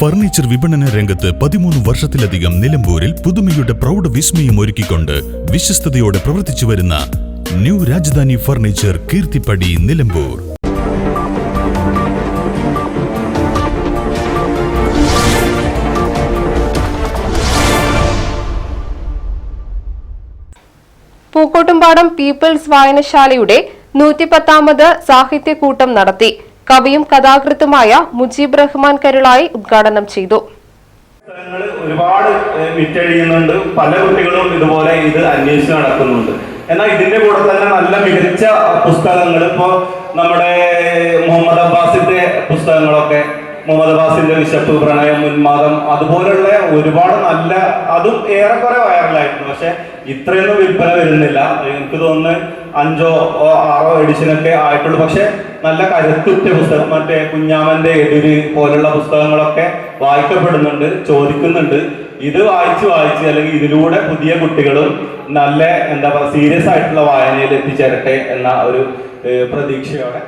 Furniture വിപണന രംഗത്ത് പതിമൂന്ന് വർഷത്തിലധികം നിലമ്പൂരിൽ പുതുമയുടെ പ്രൗഢ വിസ്മയം ഒരുക്കിക്കൊണ്ട് വിശ്വസ്തയോടെ പ്രവർത്തിച്ചു വരുന്ന new Rajadhani furniture Keerthippadi Nilambur. Pookkottumpadam people's വായനശാലയുടെ നൂറ്റിപ്പത്താമത് സാഹിത്യകൂട്ടം നടത്തി. കവിയും കഥാകൃത്തുമായ മുജീബ് റഹ്മാൻ കരുളായി ഉദ്ഘാടനം ചെയ്തു. ഒരുപാട് വിറ്റഴിയുന്നുണ്ട്. പല കുട്ടികളും ഇതുപോലെ ഇത് അന്വേഷിച്ച് നടക്കുന്നുണ്ട്. എന്നാൽ ഇതിന്റെ കൂടെ തന്നെ നല്ല മികച്ച പുസ്തകങ്ങൾ ഇപ്പോ നമ്മുടെ മുഹമ്മദ് അബ്ബാസിന്റെ പുസ്തകങ്ങളൊക്കെ മുഹമ്മദ് അബ്ബാസിന്റെ വിശപ്പ് പ്രണയം ഉന്മാദം അതുപോലുള്ള ഒരുപാട് നല്ല അതും ഏറെക്കുറെ വൈറലായിരുന്നു. പക്ഷെ ഇത്രയൊന്നും വിൽപ്പന വരുന്നില്ല. എനിക്ക് തോന്നുന്നു അഞ്ചോ ആറോ എഡിഷനൊക്കെ ആയിട്ടുള്ളൂ. പക്ഷെ നല്ല കരുത്തുറ്റ പുസ്തകം മറ്റേ കുഞ്ഞാമന്റെ എതിര് പോലുള്ള പുസ്തകങ്ങളൊക്കെ വായിക്കപ്പെടുന്നുണ്ട് ചോദിക്കുന്നുണ്ട്. ഇത് വായിച്ച് വായിച്ച് അല്ലെങ്കിൽ ഇതിലൂടെ പുതിയ കുട്ടികളും നല്ല എന്താ പറയുക സീരിയസ് ആയിട്ടുള്ള വായനയിൽ എത്തിച്ചേരട്ടെ എന്ന ഒരു പ്രതീക്ഷയോടെ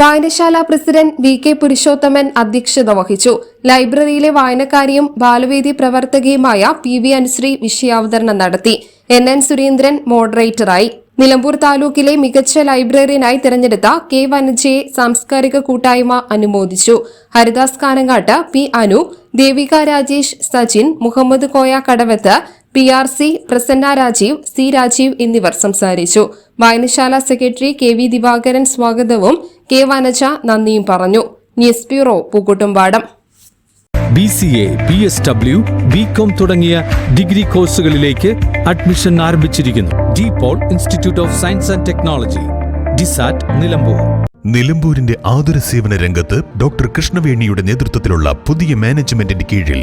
വായനശാല പ്രസിഡന്റ് വി കെ പുരുഷോത്തമൻ അധ്യക്ഷത വഹിച്ചു. ലൈബ്രറിയിലെ വായനക്കാരിയും ബാലവേദി പ്രവർത്തകയുമായ പി വി അനുശ്രീ വിഷയാവതരണം നടത്തി. എൻ എൻ സുരേന്ദ്രൻ മോഡറേറ്ററായി. നിലമ്പൂർ താലൂക്കിലെ മികച്ച ലൈബ്രറിയനായി തിരഞ്ഞെടുത്ത കെ വനജയെ സാംസ്കാരിക കൂട്ടായ്മ അനുമോദിച്ചു. Haridas Kanangattu P Anu Devika Rajesh Sachin Muhammed Koya Kadavath P R C Prasanna Rajeev C Rajeev എന്നിവർ സംസാരിച്ചു. വായനശാല സെക്രട്ടറി കെ വി ദിവാകരൻ സ്വാഗതവും കെ വനജ നന്ദിയും പറഞ്ഞു. News bureau Pookkuttumpadam. B C A B S W B com തുടങ്ങിയ degree കോഴ്സുകളിലേക്ക് admission ആരംഭിച്ചിരിക്കുന്നു. De Paul institute of science and technology DiSAT Nilambur. നിലമ്പൂരിന്റെ ആതുര സേവന രംഗത്ത് ഡോക്ടർ കൃഷ്ണവേണിയുടെ നേതൃത്വത്തിലുള്ള പുതിയ മാനേജ്മെന്റിന്റെ കീഴിൽ